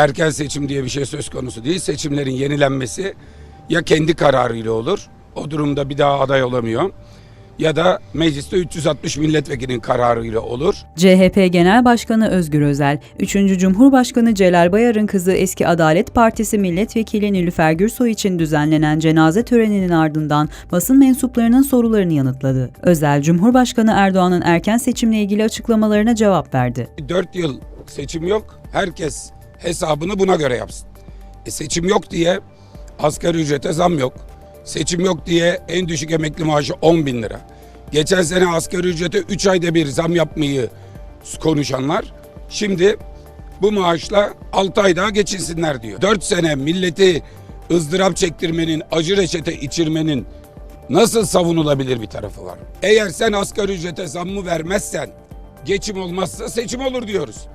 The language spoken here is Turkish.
erken seçim diye bir şey söz konusu değil. Seçimlerin yenilenmesi ya kendi kararıyla olur. O durumda bir daha aday olamıyor. Ya da mecliste 360 milletvekilinin kararıyla olur. CHP Genel Başkanı Özgür Özel, 3. Cumhurbaşkanı Celal Bayar'ın kızı eski Adalet Partisi Milletvekili Nilüfer Gürsoy için düzenlenen cenaze töreninin ardından basın mensuplarının sorularını yanıtladı. Özel, Cumhurbaşkanı Erdoğan'ın erken seçimle ilgili açıklamalarına cevap verdi. 4 yıl seçim yok. Herkes hesabını buna göre yapsın. E seçim yok diye asgari ücrete zam yok. Seçim yok diye en düşük emekli maaşı 10 bin lira. Geçen sene asgari ücrete 3 ayda bir zam yapmayı konuşanlar şimdi bu maaşla 6 ay daha geçinsinler diyor. 4 sene milleti ızdırap çektirmenin, acı reçete içirmenin nasıl savunulabilir bir tarafı var. Eğer sen asgari ücrete zammı vermezsen geçim olmazsa seçim olur diyoruz.